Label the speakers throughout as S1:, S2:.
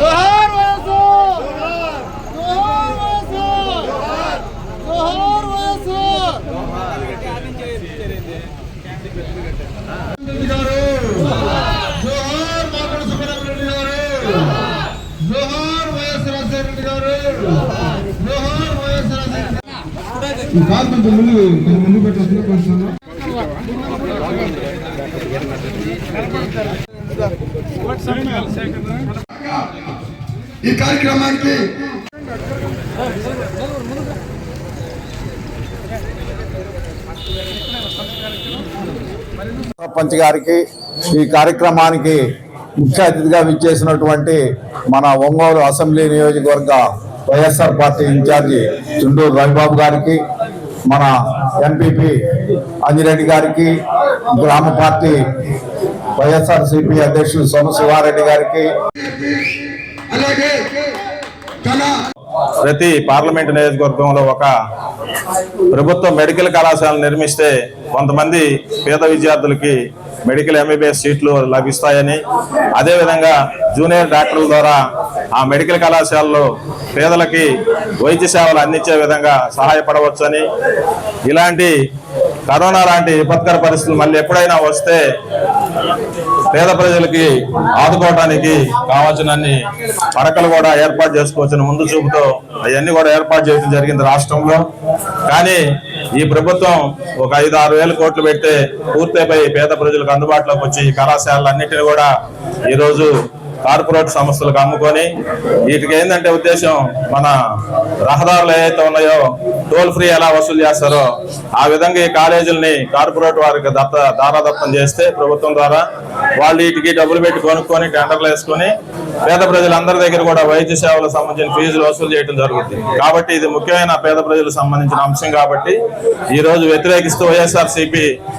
S1: జోహార్ వైఎస్ఆర్ జోహార్ వైఎస్ఆర్ జోహార్ వైఎస్ఆర్ రెడ్డి గారు జోహార్ మాకుడు సుబ్రహ్మణ్య రెడ్డి గారు జోహార్ వైఎస్ రాజశేఖర రెడ్డి గారు జోహార్ వైఎస్ రాజశేఖర
S2: ఈ కార్ కొంచెం ముందు కొంచెం ముందు పెట్టాల్సిందే కొంచెం. ఈ కార్యక్రమానికి
S3: సర్పంచ్ గారికి ఈ కార్యక్రమానికి ముఖ్య అతిథిగా విచ్చేసినటువంటి మన ఒంగోలు అసెంబ్లీ నియోజకవర్గ YSR party incharge Chunduru Ravibabu గారికి మన ఎంపీపీ అంజిరెడ్డి గారికి గ్రామ పార్టీ వైఎస్ఆర్ సిపి అధ్యక్షులు సోమ శివారెడ్డి గారికి.
S4: ప్రతి పార్లమెంటు నియోజకవర్గంలో ఒక ప్రభుత్వ మెడికల్ కళాశాల నిర్మిస్తే కొంతమంది పేద విద్యార్థులకి మెడికల్ ఎంబీబీఎస్ సీట్లు లభిస్తాయని. అదేవిధంగా జూనియర్ డాక్టర్ల ద్వారా ఆ మెడికల్ కళాశాలలో పేదలకి వైద్య సేవలు అందించే విధంగా సహాయపడవచ్చని. ఇలాంటి కరోనా లాంటి విపత్కర పరిస్థితులు మళ్ళీ ఎప్పుడైనా వస్తే పేద ప్రజలకి ఆదుకోవడానికి కావాల్సినన్ని పడకలు కూడా ఏర్పాటు చేసుకోవచ్చని ముందు చూపుతో అవన్నీ కూడా ఏర్పాటు చేయడం జరిగింది రాష్ట్రంలో. కానీ ఈ ప్రభుత్వం ఒక ఐదు ఆరు వేల కోట్లు పెడితే పూర్తయిపోయి పేద ప్రజలకు అందుబాటులోకి వచ్చి కళాశాలలు కళాశాలన్నింటినీ కూడా ఈరోజు కార్పొరేట్ సంస్థలకు అమ్ముకొని వీటికి ఏంటంటే ఉద్దేశం మన రహదారులు ఏవైతే ఉన్నాయో టోల్ ఫ్రీ ఎలా వసూలు చేస్తారో ఆ విధంగా ఈ కాలేజీలని కార్పొరేట్ వారికి దత్త దారాదత్తం చేస్తే ప్రభుత్వం ద్వారా వాళ్ళు వీటికి డబ్బులు పెట్టి కొనుక్కొని టెండర్లు వేసుకొని పేద ప్రజలందరి దగ్గర కూడా వైద్య సేవలకు సంబంధించిన ఫీజులు వసూలు చేయడం జరుగుతుంది కాబట్టి ఇది ముఖ్యమైన పేద ప్రజలకు సంబంధించిన అంశం కాబట్టి ఈ రోజు వ్యతిరేకిస్తూ వైఎస్ఆర్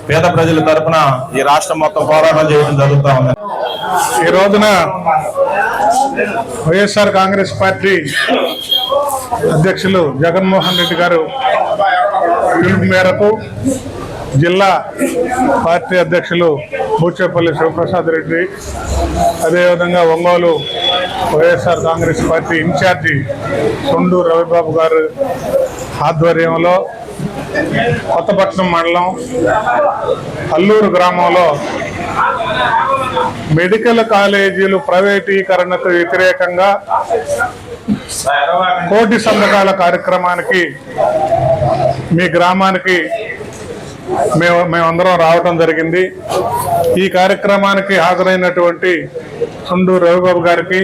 S4: పేద ప్రజల తరఫున ఈ రాష్ట్రం మొత్తం పోరాటం చేయడం జరుగుతూ ఉంది.
S5: ఈ రోజున వైఎస్ఆర్ కాంగ్రెస్ పార్టీ అధ్యక్షులు జగన్మోహన్ రెడ్డి గారు పిలుపు మేరకు జిల్లా పార్టీ అధ్యక్షులు బూచేపల్లి శివప్రసాద్ రెడ్డి అదేవిధంగా Ongole YSR Congress party incharge Sondu Ravibabu garu ఆధ్వర్యంలో కొత్తపట్నం మండలం అల్లూరు గ్రామంలో మెడికల్ కాలేజీలు ప్రైవేటీకరణకు వ్యతిరేకంగా కోటి సంతకాల కార్యక్రమానికి మీ గ్రామానికి మేము మేమందరం రావటం జరిగింది. ఈ కార్యక్రమానికి హాజరైనటువంటి సుండు రవిబాబు గారికి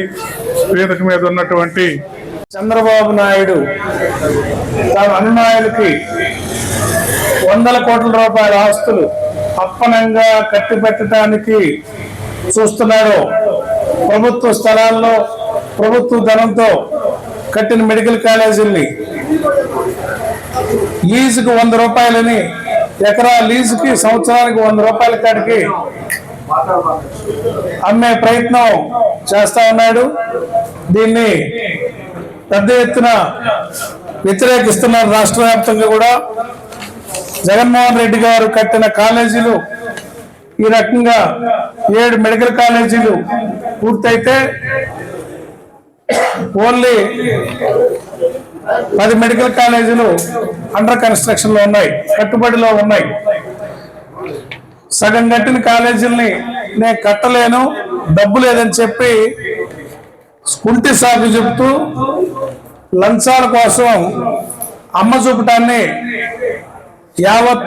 S5: వేదిక మీద ఉన్నటువంటి
S6: చంద్రబాబు నాయుడు తన అనునాయులకి వందల కోట్ల రూపాయల ఆస్తులు అప్పనంగా కట్టిపెట్టడానికి చూస్తున్నాడు. ప్రభుత్వ స్థలాల్లో ప్రభుత్వ ధనంతో కట్టిన మెడికల్ కాలేజీల్ని. లీజుకు వంద రూపాయలని ఎకరా లీజుకి సంవత్సరానికి వంద రూపాయల కాడికి అమ్మే ప్రయత్నం చేస్తా ఉన్నాడు. దీన్ని పెద్ద ఎత్తున వ్యతిరేకిస్తున్నారు రాష్ట్ర వ్యాప్తంగా కూడా. జగన్మోహన్ రెడ్డి గారు కట్టిన కాలేజీలు ఈ రకంగా ఏడు మెడికల్ కాలేజీలు పూర్తయితే ఓన్లీ పది మెడికల్ కాలేజీలు అండర్ కన్స్ట్రక్షన్లో ఉన్నాయి కట్టుబడిలో ఉన్నాయి. సగం కట్టిన కాలేజీలని నేను కట్టలేను డబ్బు లేదని చెప్పి స్కుంటి సాగు చెబుతూ లంచాల కోసం అమ్మ చూపటాన్ని యావత్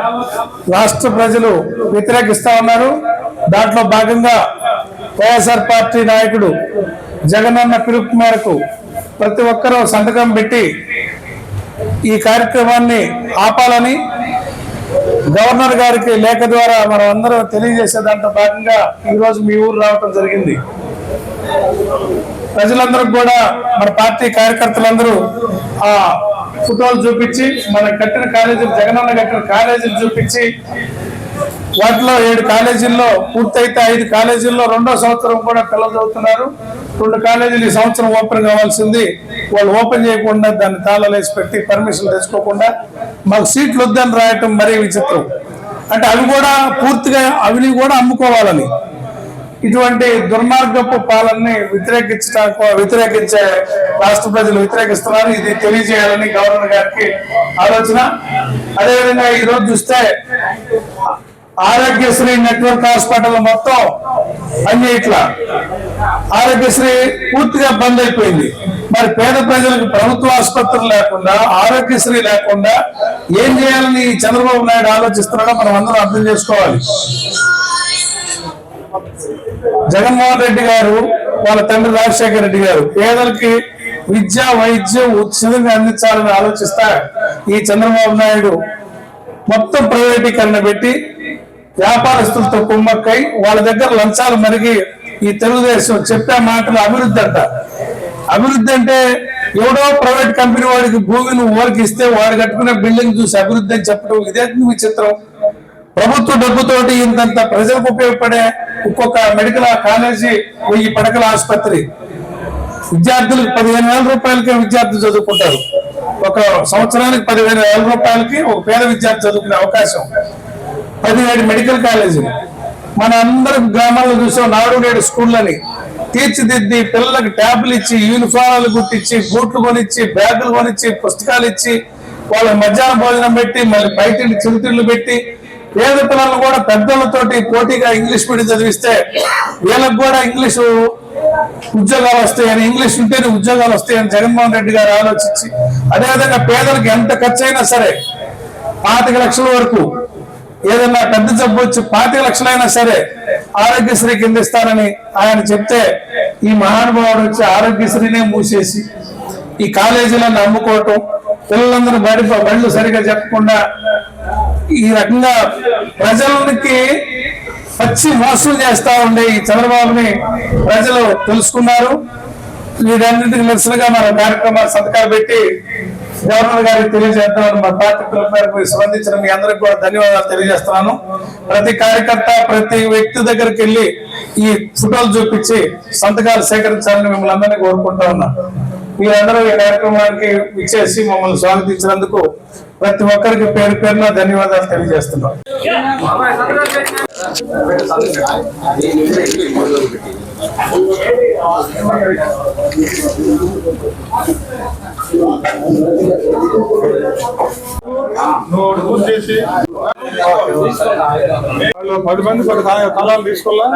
S6: రాష్ట్ర ప్రజలు వ్యతిరేకిస్తా ఉన్నారు. దాంట్లో భాగంగా వైఎస్ఆర్ పార్టీ నాయకుడు జగనన్న పిలుపు మేరకు ప్రతి ఒక్కరూ సంతకం పెట్టి ఈ కార్యక్రమాన్ని ఆపాలని గవర్నర్ గారికి లేఖ ద్వారా మనం అందరం తెలియజేసే దాంట్లో భాగంగా ఈరోజు మీ ఊరు రావటం జరిగింది. ప్రజలందరూ కూడా మన పార్టీ కార్యకర్తలందరూ ఆ ఫోటోలు చూపించి మన కట్టిన కాలేజీలు జగనన్న కట్టిన కాలేజీలు చూపించి వాటిలో ఏడు కాలేజీల్లో పూర్తయితే ఐదు కాలేజీల్లో రెండో సంవత్సరం కూడా పిల్లలు చదువుతున్నారు. రెండు కాలేజీలు ఈ సంవత్సరం ఓపెన్ కావాల్సింది. వాళ్ళు ఓపెన్ చేయకుండా దాన్ని తాళలేసి పెట్టి పర్మిషన్ తెచ్చుకోకుండా మాకు సీట్లు వద్దని రాయటం మరీ విచిత్రం. అంటే అవి కూడా పూర్తిగా అవిని కూడా అమ్ముకోవాలని. ఇటువంటి దుర్మార్గపు పాలనని వ్యతిరేకించడానికి వ్యతిరేకించే రాష్ట్ర ప్రజలు వ్యతిరేకిస్తున్నారు ఇది తెలియజేయాలని గవర్నర్ గారికి ఆలోచన. అదేవిధంగా ఈ రోజు చూస్తే ఆరోగ్యశ్రీ నెట్వర్క్ హాస్పిటల్ మొత్తం అన్ని ఇట్లా. ఆరోగ్యశ్రీ పూర్తిగా బంద్ అయిపోయింది. మరి పేద ప్రజలకు ప్రభుత్వ ఆసుపత్రులు లేకుండా ఆరోగ్యశ్రీ లేకుండా ఏం చేయాలని చంద్రబాబు నాయుడు ఆలోచిస్తున్నాడో మనం అందరం అర్థం చేసుకోవాలి. జగన్మోహన్ రెడ్డి గారు వాళ్ళ తండ్రి రాజశేఖర రెడ్డి గారు పేదలకి విద్య వైద్యం ఉచితంగా అందించాలని ఆలోచిస్తా ఈ చంద్రబాబు నాయుడు మొత్తం ప్రైవేటీకరణ పెట్టి వ్యాపారస్తులతో కుమ్మక్కై వాళ్ళ దగ్గర లంచాలు మరిగి ఈ తెలుగుదేశం చెప్పే మాటలు అభివృద్ధి అంట. అభివృద్ధి అంటే ఎవడో ప్రైవేట్ కంపెనీ వాడికి భూమిని ఊరికి ఇస్తే వాడు కట్టుకునే బిల్డింగ్ చూసి అభివృద్ధి అని చెప్పడం ఇదే విచిత్రం. ప్రభుత్వ డబ్బుతోటి ఇంతంత ప్రజలకు ఉపయోగపడే ఒక్కొక్క మెడికల్ కాలేజీ వెయ్యి పడకల ఆసుపత్రి. విద్యార్థులకు పదిహేను వేల రూపాయలకే విద్యార్థులు చదువుకుంటారు. ఒక సంవత్సరానికి పదిహేను వేల రూపాయలకి ఒక పేద విద్యార్థి చదువుకునే అవకాశం. పదిహేడు మెడికల్ కాలేజీలు. మన అందరి గ్రామాల్లో చూసాం నాడు నేడు స్కూళ్ళని. తీర్చిదిద్ది పిల్లలకు ట్యాబ్లు ఇచ్చి యూనిఫామ్లు కుట్టించి బూట్లు కొనిచ్చి బ్యాగులు కొనిచ్చి పుస్తకాలు ఇచ్చి వాళ్ళ మధ్యాహ్న భోజనం పెట్టి మళ్ళీ బయట చిరుతిళ్ళు పెట్టి పేద పిల్లలు కూడా పెద్దలతోటి పోటీగా ఇంగ్లీష్ మీడియం చదివిస్తే వీళ్ళకి కూడా ఇంగ్లీషు ఉద్యోగాలు వస్తాయని ఇంగ్లీష్ ఉంటేనే ఉద్యోగాలు వస్తాయని జగన్మోహన్ రెడ్డి గారు ఆలోచించి అదేవిధంగా పేదలకు ఎంత ఖర్చు అయినా సరే పాతిక లక్షల వరకు ఏదన్నా పెద్ద జబ్బు వచ్చి పాతిక లక్షలైనా సరే ఆరోగ్యశ్రీ కింద ఇస్తారని ఆయన చెప్తే ఈ మహానుభావుడు వచ్చి ఆరోగ్యశ్రీనే మూసేసి ఈ కాలేజీలను అమ్ముకోవటం పిల్లలందరూ బడి బళ్ళు సరిగా చెప్పకుండా ఈ రకంగా ప్రజలకి పచ్చి మోసం చేస్తా ఉండే ఈ చంద్రబాబుని ప్రజలు తెలుసుకున్నారు. వీటన్నిటికి నిరసనగా మన కార్యక్రమాలు సంతకాలు పెట్టి గవర్నర్ గారికి తెలియజేస్తామని మా పార్టీ పిలుపు మేరకు స్పందించిన మీ అందరికి కూడా ధన్యవాదాలు తెలియజేస్తున్నాను. ప్రతి కార్యకర్త ప్రతి వ్యక్తి దగ్గరికి వెళ్ళి ఈ ఫోటోలు చూపించి సంతకాలు సేకరించాలని మిమ్మల్ని అందరినీ కోరుకుంటా ఉన్నాను. మీరందరూ ఈ కార్యక్రమానికి విచ్చేసి మమ్మల్ని స్వాగతించినందుకు ప్రతి ఒక్కరికి పేరు పేరున ధన్యవాదాలు తెలియజేస్తున్నాం.
S5: పూర్తి పది మంది పది కళాలు తీసుకోవాలా